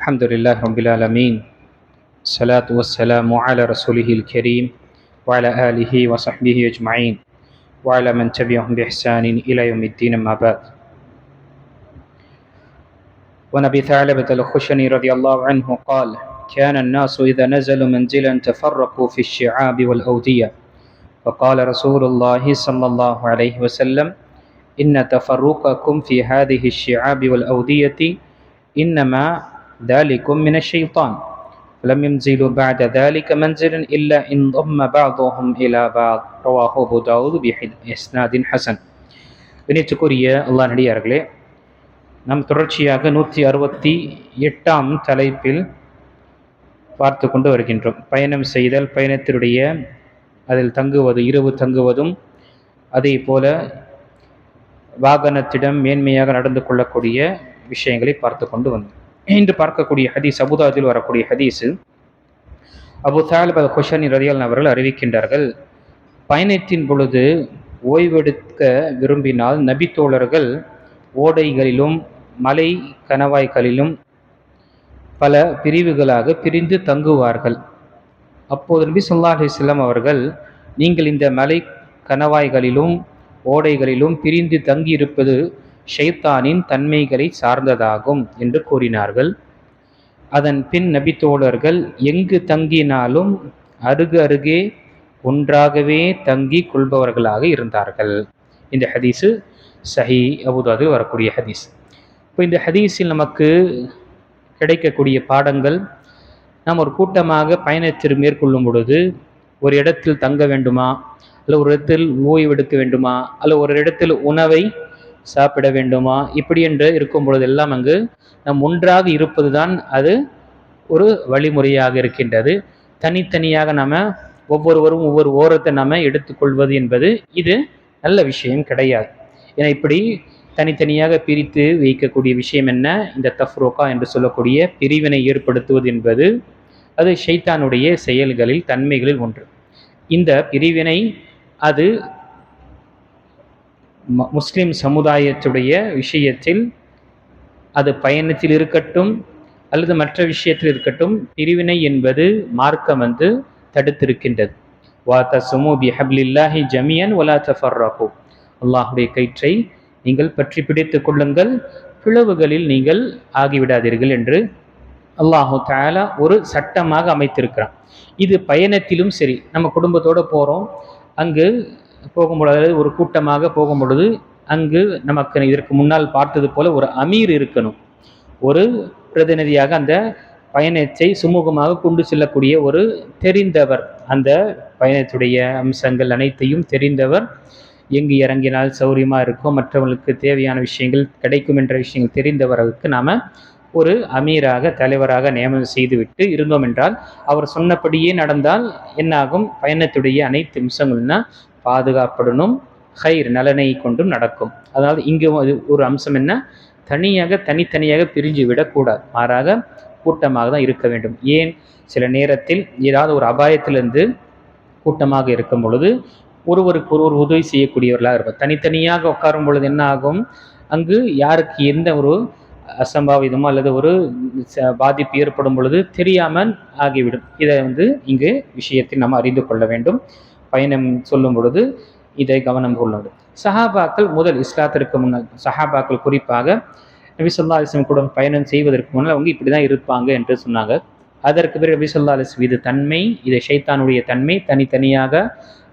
الحمد لله رب العالمين. الصلاة والسلام على رسوله الكريم وعلى آله وصحبه أجمعين وعلى من تبعهم بإحسان إلى يوم الدين أما بعد. ونبي ثعلبة الخشني رضي الله عنه قال كان الناس إذا نزلوا منزلا تفرقوا في الشعاب والأودية. فقال رسول الله صلى الله عليه وسلم إن تفرقكم في هذه الشعاب والأودية إنما ذلكم من الشيطان لم ينزلوا بعد ذلك منزلا إلا إن ضم بعضهم إلى بعض رواه أبو داود بإسناد حسن இணைத்துக்குரிய அல்லாஹ் நடிகார்களே நாம் தொடர்ச்சியாக நூற்றி அறுபத்தி எட்டாம் தலைப்பில் பார்த்து கொண்டு வருகின்றோம் பயணம் செய்தல் பயணத்தினுடைய அதில் தங்குவது இரவு தங்குவதும் அதே போல வாகனத்திடம் மேன்மையாக நடந்து கொள்ளக்கூடிய விஷயங்களை பார்த்து கொண்டு வந்தோம் இன்று பார்க்கக்கூடிய ஹதீஸ் அபுதாஜில் வரக்கூடிய ஹதீஸு. அபு தாலிப் அல் ஹுஷனி ரதியால் அவர்கள் அறிவிக்கின்றார்கள் பயணத்தின் பொழுது ஓய்வெடுக்க விரும்பினால் நபி தோழர்கள் ஓடைகளிலும் மலை கணவாய்களிலும் பல பிரிவுகளாக பிரிந்து தங்குவார்கள். அப்போது நபி சொல்லா அலிஸ்லாம் அவர்கள் நீங்கள் இந்த மலை கணவாய்களிலும் ஓடைகளிலும் பிரிந்து தங்கியிருப்பது ஷைத்தானின் தன்மைகளை சார்ந்ததாகும் என்று கூறினார்கள். அதன் பின் நபித்தோழர்கள் எங்கு தங்கினாலும் அருகு அருகே ஒன்றாகவே தங்கி கொள்பவர்களாக இருந்தார்கள். இந்த ஹதீஸு சஹி அபுதாது வரக்கூடிய ஹதீஸ். இப்போ இந்த ஹதீஸில் நமக்கு கிடைக்கக்கூடிய பாடங்கள் நாம் ஒரு கூட்டமாக பயணத்தில் மேற்கொள்ளும் பொழுது ஒரு இடத்தில் தங்க வேண்டுமா? அல்ல ஒரு இடத்தில் ஓய்வெடுக்க வேண்டுமா? அல்ல ஒரு இடத்தில் உணவை சாப்பிட வேண்டுமா? இப்படி என்று இருக்கும் பொழுதெல்லாம் அங்கு நம் ஒன்றாக இருப்பது தான் அது ஒரு வழிமுறையாக இருக்கின்றது. தனித்தனியாக நம்ம ஒவ்வொருவரும் ஒவ்வொரு ஓரத்தை நம்ம எடுத்துக்கொள்வது என்பது இது நல்ல விஷயம் கிடையாது. ஏன்னா இப்படி தனித்தனியாக பிரித்து வைக்கக்கூடிய விஷயம் என்ன? இந்த தஃப்ரோக்கா என்று சொல்லக்கூடிய பிரிவினை ஏற்படுத்துவது என்பது அது ஷைத்தானுடைய செயல்களில் தன்மைகளில் ஒன்று. இந்த பிரிவினை அது முஸ்லிம் சமுதாயத்துடைய விஷயத்தில் அது பயணத்தில் இருக்கட்டும் அல்லது மற்ற விஷயத்தில் இருக்கட்டும் பிரிவினை என்பது மார்க்கம் வந்து தடுத்திருக்கின்றது. வா தசுமு ஹப்லில்லாஹி ஜமியன் ஒலா தஃபர்ராஹூ அல்லாஹுடைய கயிற்றை நீங்கள் பற்றி பிடித்து கொள்ளுங்கள் பிளவுகளில் நீங்கள் ஆகிவிடாதீர்கள் என்று அல்லாஹு தாலா ஒரு சட்டமாக அமைத்திருக்கிறான். இது பயணத்திலும் சரி நம்ம குடும்பத்தோடு போகிறோம் அங்கு போகும்பொழுது ஒரு கூட்டமாக போகும் பொழுது அங்கு நமக்கு இதற்கு முன்னால் பார்த்தது போல ஒரு அமீர் இருக்கணும். ஒரு பிரதிநிதியாக அந்த பயணத்தை சுமூகமாக கொண்டு செல்லக்கூடிய ஒரு தெரிந்தவர். அந்த பயணத்துடைய அம்சங்கள் அனைத்தையும் தெரிந்தவர். எங்கு இறங்கினால் சௌரியமாக இருக்கும் மற்றவர்களுக்கு தேவையான விஷயங்கள் கிடைக்கும் என்ற விஷயங்கள் தெரிந்தவர்களுக்கு நாம் ஒரு அமீராக தலைவராக நியமனம் செய்துவிட்டு இருந்தோம் என்றால் அவர் சொன்னபடியே நடந்தால் என்னாகும்? பயணத்துடைய அனைத்து அம்சங்கள்னா பாதுகாப்படணும் ஹைர் நலனை கொண்டும் நடக்கும். அதாவது இங்கே ஒரு அம்சம் என்ன? தனியாக தனித்தனியாக பிரிஞ்சு விடக்கூடாது. மாறாக கூட்டமாக தான் இருக்க வேண்டும். ஏன்? சில நேரத்தில் ஏதாவது ஒரு அபாயத்திலிருந்து கூட்டமாக இருக்கும் பொழுது ஒருவருக்கு ஒருவர் உதவி செய்யக்கூடியவர்களாக இருக்கும் தனித்தனியாக உட்காரும் பொழுது என்ன ஆகும்? அங்கு யாருக்கு எந்த ஒரு அசம்பாவிதமோ அல்லது ஒரு பாதிப்பு ஏற்படும் பொழுது தெரியாமல் ஆகிவிடும். இதை வந்து இங்கு விஷயத்தில் நாம் அறிந்து கொள்ள வேண்டும். பயணம் சொல்லும் பொழுது இதை கவனம் கொள்ளுங்கள். சஹாபாக்கள் முதல் இஸ்லாத்திற்கு முன்னால் சஹாபாக்கள் குறிப்பாக நபி சொல்லா அலிஸ்லம் கூட பயணம் செய்வதற்கு முன்னால் அவங்க இப்படி தான் இருப்பாங்க என்று சொன்னாங்க. அதற்கு பிறகு நபி சொல்லா அலிஸ்லம் இது தன்மை இதை ஷைத்தானுடைய தன்மை தனித்தனியாக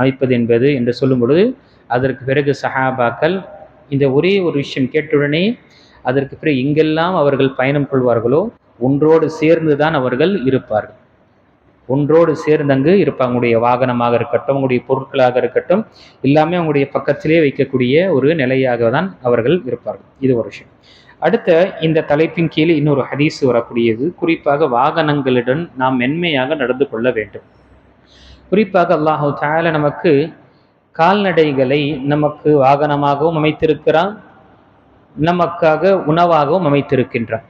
அமைப்பது என்பது என்று சொல்லும் பொழுது அதற்கு பிறகு சஹாபாக்கள் இந்த ஒரே ஒரு விஷயம் கேட்டுடனே அதற்கு பிறகு எங்கெல்லாம் அவர்கள் பயணம் கொள்வார்களோ ஒன்றோடு சேர்ந்து தான் அவர்கள் இருப்பார்கள். ஒன்றோடு சேர்ந்து அங்கு இருப்பாங்க. அவங்களுடைய வாகனமாக இருக்கட்டும் அவங்களுடைய பொருட்களாக இருக்கட்டும் எல்லாமே அவங்களுடைய பக்கத்திலே வைக்கக்கூடிய ஒரு நிலையாக தான் அவர்கள் இருப்பார்கள். இது ஒரு விஷயம். அடுத்த இந்த தலைப்பின் கீழே இன்னொரு ஹதீஸ் வரக்கூடியது. குறிப்பாக வாகனங்களுடன் நாம் மென்மையாக நடந்து கொள்ள வேண்டும். குறிப்பாக அல்லாஹு தால நமக்கு கால்நடைகளை நமக்கு வாகனமாகவும் அமைத்திருக்கிறான். நமக்காக உணவாகவும் அமைத்திருக்கின்றான்.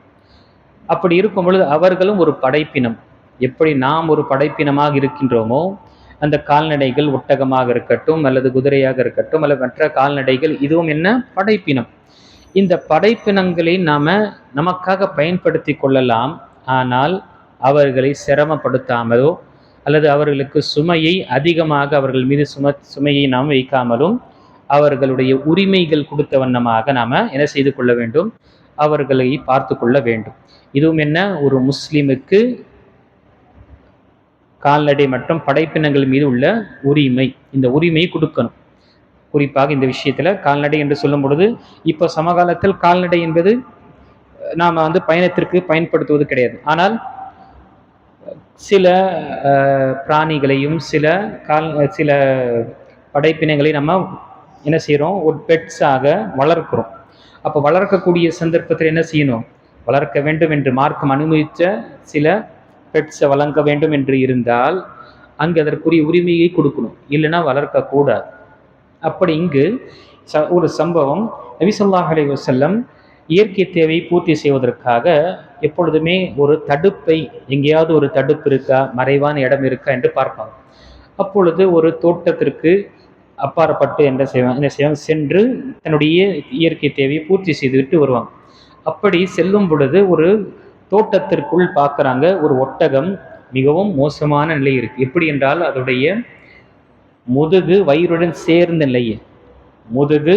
அப்படி இருக்கும் பொழுது அவர்களும் ஒரு படைப்பினம். எப்படி நாம் ஒரு படைப்பினமாக இருக்கின்றோமோ அந்த கால்நடைகள் ஒட்டகமாக இருக்கட்டும் அல்லது குதிரையாக இருக்கட்டும் அல்லது மற்ற கால்நடைகள் இதுவும் என்ன? படைப்பினம். இந்த படைப்பினங்களை நாம் நமக்காக பயன்படுத்தி கொள்ளலாம். ஆனால் அவர்களை சிரமப்படுத்தாமலோ அல்லது அவர்களுக்கு சுமையை அதிகமாக அவர்கள் மீது சும சுமையை நாம் வைக்காமலும் அவர்களுடைய உரிமைகள் கொடுத்த வண்ணமாக நாம் என்ன செய்து கொள்ள வேண்டும்? அவர்களை பார்த்து கொள்ள வேண்டும். இதுவும் என்ன? ஒரு முஸ்லீமுக்கு கால்நடை மற்றும் படைப்பினங்கள் மீது உள்ள உரிமை. இந்த உரிமையை கொடுக்கணும். குறிப்பாக இந்த விஷயத்தில் கால்நடை என்று சொல்லும் பொழுது இப்போ சமகாலத்தில் கால்நடை என்பது நாம் வந்து பயணத்திற்கு பயன்படுத்துவது கிடையாது. ஆனால் சில பிராணிகளையும் சில கால் சில படைப்பினங்களை நம்ம என்ன செய்கிறோம் ஒரு பெட்ஸாக வளர்க்கிறோம். அப்போ வளர்க்கக்கூடிய சந்தர்ப்பத்தில் என்ன செய்யணும்? வளர்க்க வேண்டும் என்று மார்க்கம் அனுமதித்த சில பெட்ஸை வளர்க்க வேண்டும் என்று இருந்தால் அங்கு அதற்குரிய உரிமையை கொடுக்கணும். இல்லைன்னா வளர்க்கக்கூடாது அப்படி இங்கு ச ஒரு சம்பவம். நபிசல்லாஹ் ஸல்லல்லாஹு அலைஹி இயற்கை தேவையை பூர்த்தி செய்வதற்காக எப்பொழுதுமே ஒரு தடுப்பை எங்கேயாவது ஒரு தடுப்பு இருக்கா மறைவான இடம் இருக்கா என்று பார்ப்பாங்க. அப்பொழுது ஒரு தோட்டத்திற்கு அப்பாற்பட்டு என்ன செய்வாங்க என்ன செய்வாங்க சென்று தன்னுடைய இயற்கை தேவையை பூர்த்தி செய்துவிட்டு வருவாங்க. அப்படி செல்லும் பொழுது ஒரு தோட்டத்திற்குள் பார்க்குறாங்க. ஒரு ஒட்டகம் மிகவும் மோசமான நிலை இருக்கு. எப்படி என்றால் அதோடைய முதுகு வயிறுடன் சேர்ந்த நிலையை முதுகு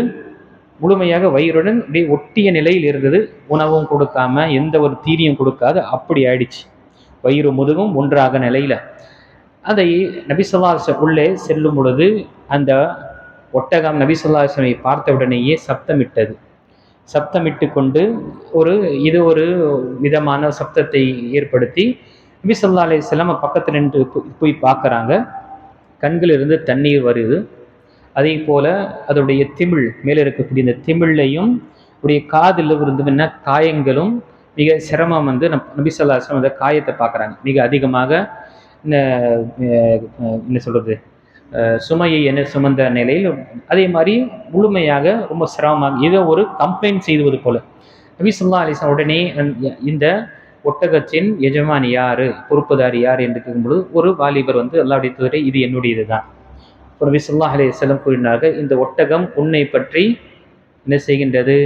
முழுமையாக வயிறுடன் அப்படியே ஒட்டிய நிலையில் இருந்தது. உணவும் கொடுக்காம எந்த ஒரு தீரியும் கொடுக்காது. அப்படி ஆயிடுச்சு. வயிறு முதுகும் ஒன்றாக நிலையில. அதை நபிசல்லாசம் உள்ளே செல்லும் பொழுது அந்த ஒட்டகம் நபிசல்லாசனை பார்த்த உடனேயே சப்தமிட்டது. சப்தமிட்டு கொண்டு ஒரு இது ஒரு விதமான சப்தத்தை ஏற்படுத்தி நபி சொல்லா அலையம் பக்கத்தில் நின்று போய் பார்க்குறாங்க. கண்களிலிருந்து தண்ணீர் வருது. அதே போல் அதோடைய திமிழ் மேலே இருக்கக்கூடிய இந்த திமிழ்லையும் உடைய காதில் இருந்துன்னா காயங்களும் மிக சிரமம் வந்து நம் நபி சொல்லா அந்த காயத்தை பார்க்குறாங்க. மிக அதிகமாக என்ன சொல்கிறது சுமையை என்ன சுமந்த நிலையில் அதே மாதிரி முழுமையாக ரொம்ப சிரமமாக ஏதோ ஒரு கம்ப்ளைண்ட் செய்வது போல. நபி சொல்லா அலிஸ்லாம் உடனே இந்த ஒட்டகத்தின் எஜமானி யார்? பொறுப்புதாரி யார் என்று கேட்கும்போது ஒரு வாலிபர் வந்து அல்லாவுடைய தூதரை இது என்னுடையது தான் ஒரு நபி சொல்லா அலிஸ்லம் கூறினார்கள் இந்த ஒட்டகம் உன்னை பற்றி என்ன செய்கின்றது?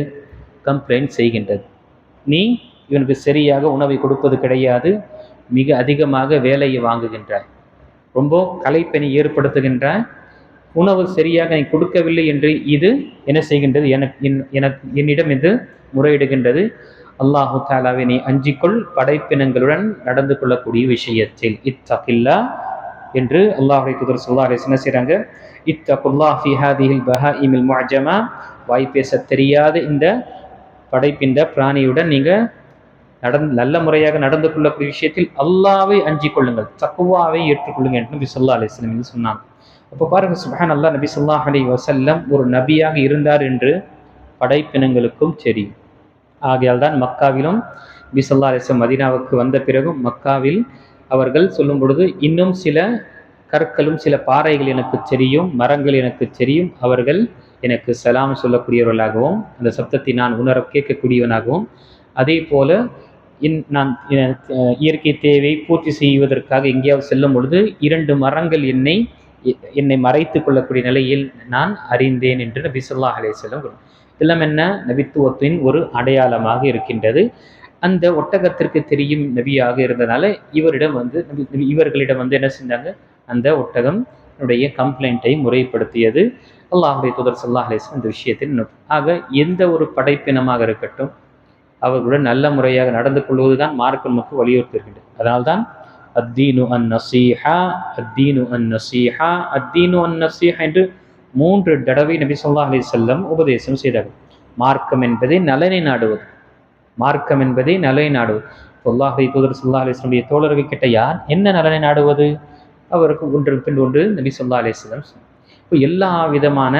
கம்ப்ளைண்ட் செய்கின்றது. நீ இவனுக்கு சரியாக உணவை கொடுப்பது கிடையாது. மிக அதிகமாக வேலையை வாங்குகின்றாய். ரொம்ப கலைப்பணி ஏற்படுத்துகின்ற உணவு சரியாக நீ கொடுக்கவில்லை என்று இது என்ன செய்கின்றது? எனக்கு என்- எனக்கு என்னிடம் இது முறையிடுகின்றது. அல்லாஹு தாலாவை நீ அஞ்சிக்கொள். படைப்பினங்களுடன் நடந்து கொள்ளக்கூடிய விஷயத்தில் இத்தகில்லா என்று அல்லாஹுடைய தூதர் சொல்லா என்ன செய்கிறாங்க இத்தகுல்லா ஃபி ஹாதிஹில் பஹாஇமில் முஅஜமா வாய் பேச தெரியாத இந்த படைப்பின்ற பிராணியுடன் நீங்கள் நடந்து நல்ல முறையாக நடந்து கொள்ளக்கூடிய விஷயத்தில் அல்லாவை அஞ்சிக் கொள்ளுங்கள். தக்குவாவை ஏற்றுக்கொள்ளுங்கள் என்று நபி சொல்லா அலிஸ்லம் என்று சொன்னாங்க. அப்போ பாருங்க சுபஹான் அல்லா நபி சொல்லா அலி வசல்லம் ஒரு நபியாக இருந்தார் என்று படைப்பினங்களுக்கும் தெரியும் ஆகையால் தான் மக்காவிலும் நபி சொல்லா அலிஸ்லம் மதினாவுக்கு வந்த பிறகும் மக்காவில் அவர்கள் சொல்லும் பொழுது இன்னும் சில கற்களும் சில பாறைகள் எனக்கு தெரியும் மரங்கள் எனக்கு தெரியும் அவர்கள் எனக்கு சலாம் சொல்லக்கூடியவர்களாகவும் அந்த சப்தத்தை நான் உணர கேட்கக்கூடியவனாகவும் அதே போல என் நான் இயற்கை தேவை பூர்த்தி செய்வதற்காக எங்கேயாவது செல்லும் பொழுது இரண்டு மரங்கள் என்னை எ- என்னை மறைத்து கொள்ளக்கூடிய நிலையில் நான் அறிந்தேன் என்று நபி சொல்லா அலே செல்லம் இதெல்லாம் என்ன? நபித்துவத்தின் ஒரு அடையாளமாக இருக்கின்றது. அந்த ஒட்டகத்திற்கு தெரியும் நபியாக இருந்தனால இவரிடம் வந்து இவர்களிடம் வந்து என்ன செஞ்சாங்க? அந்த ஒட்டகம் உடைய கம்ப்ளைண்ட்டை முறைப்படுத்தியது. அல்லாஹுடைய தூதர் சல்லாஹ் அலைஹி இந்த விஷயத்தில் ஆக எந்த ஒரு படைப்பினமாக இருக்கட்டும் அவர்களுடன் நல்ல முறையாக நடந்து கொள்வதுதான் மார்க்கம் நமக்கு வலியுறுத்துகின்றது அதனால்தான் அத்தீனு அன் நசீஹா அத்தீனு அன் நசீஹா அத்தீனு அன் நசீஹா என்று மூன்று தடவை நபி சொல்லா அலி செல்லம் உபதேசம் செய்தார்கள். மார்க்கம் என்பதை நலனை நாடுவது. மார்க்கம் என்பதை நலனை நாடுவது. சொல்லாஹை தூதர் சொல்லா அலிஸ்லமுடைய தோழர்கள் கிட்ட யார் என்ன நலனை நாடுவது? அவருக்கு ஒன்று பின் ஒன்று நபி சொல்லா அலிஸ்லம் இப்போ எல்லா விதமான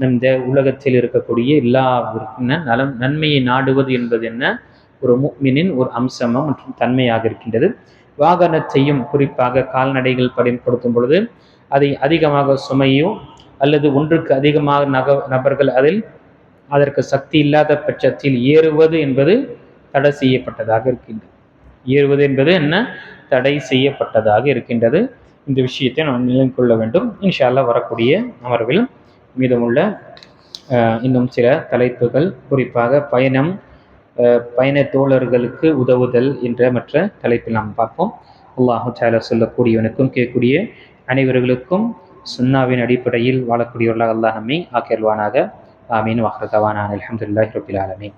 இந்த உலகத்தில் இருக்கக்கூடிய எல்லா நலம் நன்மையை நாடுவது என்பது என்ன? ஒரு முக்மினின் ஒரு அம்சமாக மற்றும் தன்மையாக இருக்கின்றது. வாகனத்தையும் குறிப்பாக கால்நடைகள் பயன்படுத்தும் பொழுது அதை அதிகமாக சுமையோ அல்லது ஒன்றுக்கு அதிகமாக நக நபர்கள் அதில் அதற்கு சக்தி இல்லாத பட்சத்தில் ஏறுவது என்பது தடை செய்யப்பட்டதாக இருக்கின்றது. ஏறுவது என்பது என்ன? தடை செய்யப்பட்டதாக இருக்கின்றது. இந்த விஷயத்தை நாம் நிலை கொள்ள வேண்டும். இன்ஷா வரக்கூடிய அமர்வில் மீதமுள்ள இன்னும் சில தலைப்புகள். குறிப்பாக பயணம் பயண தோழர்களுக்கு உதவுதல் என்ற மற்ற தலைப்பில் நாம் பார்ப்போம். அல்லாஹு தாலா சொல்லக்கூடியவனுக்கும் கேட்கக்கூடிய அனைவர்களுக்கும் சுன்னாவின் அடிப்படையில் வாழக்கூடியவர்களாக அல்லாஹ் நம்மை ஆக்கியல்வானாக ஆமீன். வாஹர்தவானான் அலமதுல்லாஹ் ரபில் ஆலமீன்.